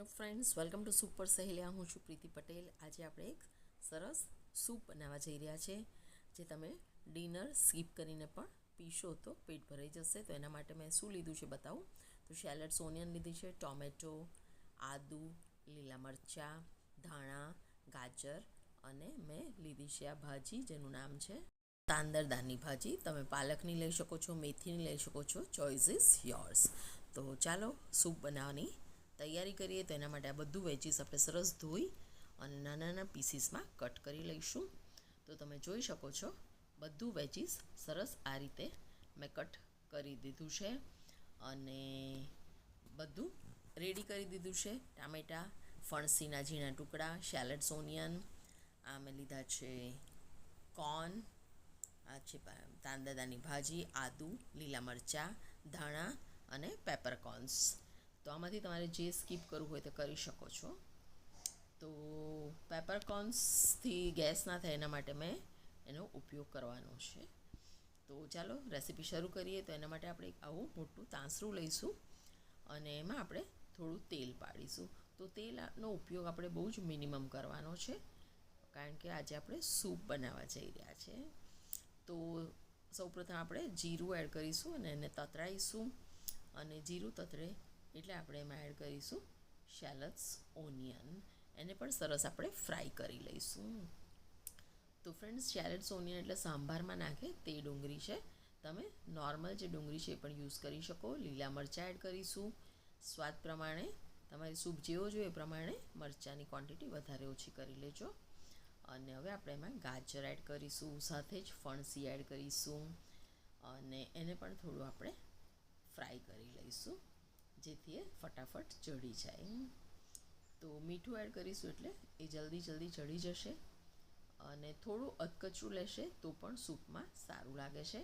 Hello friends, welcome to super Saheliya. હું છું પ્રીતિ પટેલ. આજે આપણે એક સરસ સૂપ બનાવવા જઈ રહ્યા છે, જે તમે ડિનર સ્કીપ કરીને પણ પીશો તો પેટ ભરાઈ જશે. તો એના માટે મેં શું લીધું છે બતાવું? તો શેલડ્સ ઓનિયન લીધી છે, ટોમેટો, આદુ, લીલા મરચાં, ધાણા, ગાજર અને મેં લીધી છે આ ભાજી, જેનું નામ છે તાંદરદાની ભાજી. તમે પાલકની લઈ શકો છો, મેથીની લઈ શકો છો ચોઇસ યોર્સ. તો ચાલો સૂપ બનાવવાની તૈયારી કરીએ તો એના માટે આ બધું વેજીસ આપણે સરસ ધોઈ અને નાના નાના પીસીસમાં કટ કરી લઈશું. તો તમે જોઈ શકો છો, બધું વેજીસ સરસ આ રીતે મેં કટ કરી દીધું છે અને બધું રેડી કરી દીધું છે. ટામેટાં, ફણસીના ઝીણા ટુકડા શેલડ્સ ઓનિયન આ મેં લીધા છે કોર્ન આ છે તાંદાદાની ભાજી, આદુ, લીલા મરચાં, ધાણા અને પેપરકોર્ન્સ તો આમાંથી તમારે જે સ્કીપ કરવું હોય તે કરી શકો છો. તો પેપરકોર્ન્સથી ગેસ ના થાય એના માટે મેં એનો ઉપયોગ કરવાનો છે. તો ચાલો રેસીપી શરૂ કરીએ તો એના માટે આપણે આવું મોટું તાંસરું લઈશું અને એમાં આપણે થોડું તેલ પાડીશું. તો તેલનો ઉપયોગ આપણે બહુ જ મિનિમમ કરવાનો છે, કારણ કે આજે આપણે સૂપ બનાવવા જઈ રહ્યા છે. તો સૌપ્રથમ આપણે જીરું એડ કરીશું અને એને તતરાઈશું અને જીરું તતરે એટલે આપણે એમાં એડ કરીશું શેલટ્સ ઓનિયન એને પણ સરસ આપણે ફ્રાય કરી લઈશું. તો ફ્રેન્ડ્સ શેલટ્સ ઓનિયન એટલે સાંભારમાં નાખે, તે ડુંગળી છે. તમે નોર્મલ જે ડુંગળી છે એ પણ યુઝ કરી શકો. લીલા મરચાં એડ કરીશું. સ્વાદ પ્રમાણે, તમારી સૂપ જેવો જોઈએ એ પ્રમાણે મરચાંની ક્વોન્ટિટી વધારે ઓછી કરી લેજો. અને હવે આપણે એમાં ગાજર એડ કરીશું, સાથે જ ફણસી એડ કરીશું. અને એને પણ થોડું આપણે ફ્રાય કરી લઈશું. જેથી એ ફટાફટ ચડી જાય. તો મીઠું એડ કરીશું એટલે એ જલ્દી જલ્દી ચડી જશે અને થોડું અધકચરું લેશે તો પણ સૂપમાં સારું લાગે છે.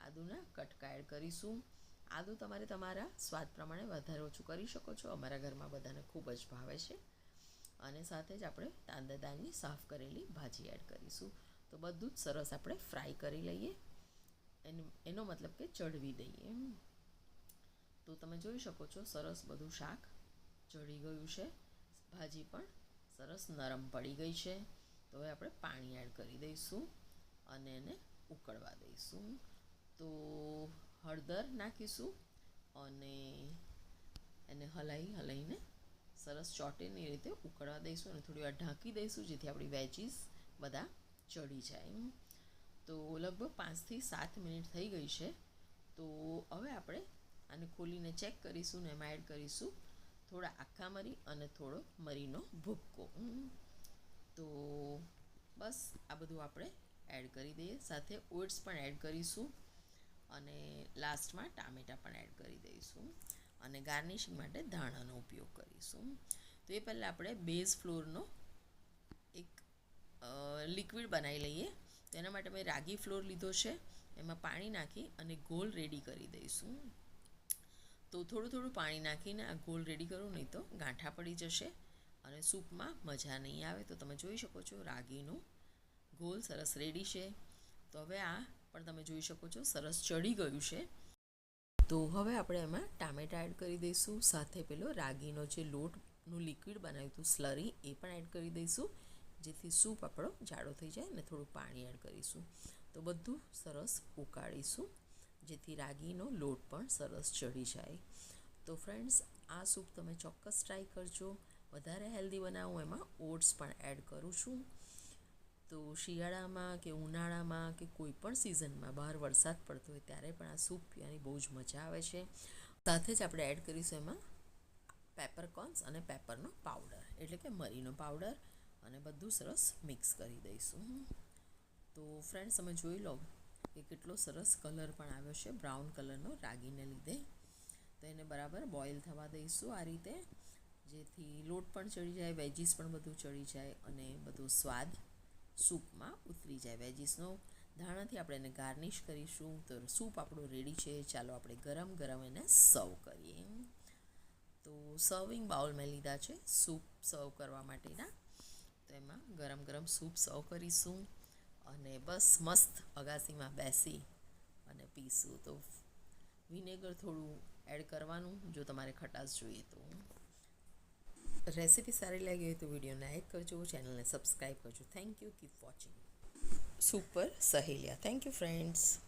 આદુના કટકા એડ કરીશું. આદુ તમારે તમારા સ્વાદ પ્રમાણે વધારે ઓછું કરી શકો છો. અમારા ઘરમાં બધાને ખૂબ જ ભાવે છે. અને સાથે જ આપણે તાંદદાની સાફ કરેલી ભાજી એડ કરીશું. તો બધું જ સરસ આપણે ફ્રાય કરી લઈએ. એનો મતલબ કે ચડવી દઈએ. તો તમે જોઈ શકો છો, સરસ બધું શાક ચડી ગયું છે. ભાજી પણ સરસ નરમ પડી ગઈ છે. તો હવે આપણે પાણી એડ કરી દઈશું અને એને ઉકળવા દઈશું. તો હળદર નાખીશું અને એને હલાવી હલાવીને સરસ ચોટેની રીતે ઉકળવા દઈશું અને થોડી વાર ઢાંકી દઈશું જેથી આપણી વેજીસ બધા ચડી જાય તો લગભગ પાંચથી સાત મિનિટ થઈ ગઈ છે. તો હવે આપણે આને ખોલીને ચેક કરીશું ને એમાં એડ કરીશું. થોડા આખા મરી અને થોડો મરીનો ભૂક્કો. તો બસ આ બધું આપણે એડ કરી દઈએ. સાથે ઓટ્સ પણ એડ કરીશું. અને લાસ્ટમાં ટામેટાં પણ એડ કરી દઈશું. અને ગાર્નિશિંગ માટે ધાણાનો ઉપયોગ કરીશું. તો એ પહેલાં આપણે બેઝ ફ્લોરનો એક લિક્વિડ બનાવી લઈએ. તેના માટે મેં રાગી ફ્લોર લીધો છે. એમાં પાણી નાખી અને ગોલ રેડી કરી દઈશું. તો થોડું થોડું પાણી નાખીને આ ગોલ રેડી કરું, નહીં તો ગાંઠા પડી જશે અને સૂપમાં મજા નહીં આવે. તો તમે જોઈ શકો છો રાગીનું ગોલ સરસ રેડી છે. તો હવે આ પણ તમે જોઈ શકો છો સરસ ચડી ગયું છે. તો હવે આપણે એમાં ટામેટા એડ કરી દઈશું. સાથે પેલો રાગીનો જે લોટનું લિક્વિડ બનાવ્યું હતું સ્લરી એ પણ એડ કરી દઈશું. જેથી સૂપ આપણો જાડો થઈ જાય અને થોડું પાણી એડ કરીશું. તો બધું સરસ ઉકાળીશું. જેથી રાગીનો લોટ પણ સરસ ચડી જાય. તો ફ્રેન્ડ્સ આ સૂપ તમે ચોક્કસ ટ્રાય કરજો. વધારે હેલ્ધી બનાવું એમાં ઓટ્સ પણ એડ કરું છું. તો શિયાળામાં કે ઉનાળામાં કે કોઈ પણ સિઝનમાં બહાર વરસાદ પડતો હોય ત્યારે પણ આ સૂપ પીવાની બહુ જ મજા આવે છે. સાથે જ આપણે એડ કરીશું એમાં પેપરકોર્ન્સ અને પેપરનો પાવડર એટલે કે મરીનો પાવડર અને બધું સરસ મિક્સ કરી દઈશું. તો ફ્રેન્ડ્સ તમે જોઈ લો કે કેટલો સરસ કલર પણ આવ્યો છે, બ્રાઉન કલરનો રાગીને લીધે. તો એને બરાબર બોઇલ થવા દઈશું આ રીતે. જેથી લોટ પણ ચડી જાય, વેજીસ પણ બધું ચડી જાય અને બધો સ્વાદ સૂપમાં ઉતરી જાય. વેજીસનો ધાણાથી આપણે એને ગાર્નિશ કરીશું. તો સૂપ આપણું રેડી છે. ચાલો આપણે ગરમ ગરમ એને સર્વ કરીએ. તો સર્વિંગ બાઉલ મેં લીધા છે, સૂપ સર્વ કરવા માટેના. તો એમાં ગરમ ગરમ સૂપ સર્વ કરીશું. અને બસ મસ્ત અગાસીમાં બેસી અને પીસું તો વિનેગર થોડું એડ કરવાનું, જો તમારે ખટાશ જોઈએ તો. રેસીપી સારી લાગી હોય તો વીડિયો લાઇક કરજો ચેનલને સબસ્ક્રાઈબ કરજો. Thank you keep watching super Saheliya thank you friends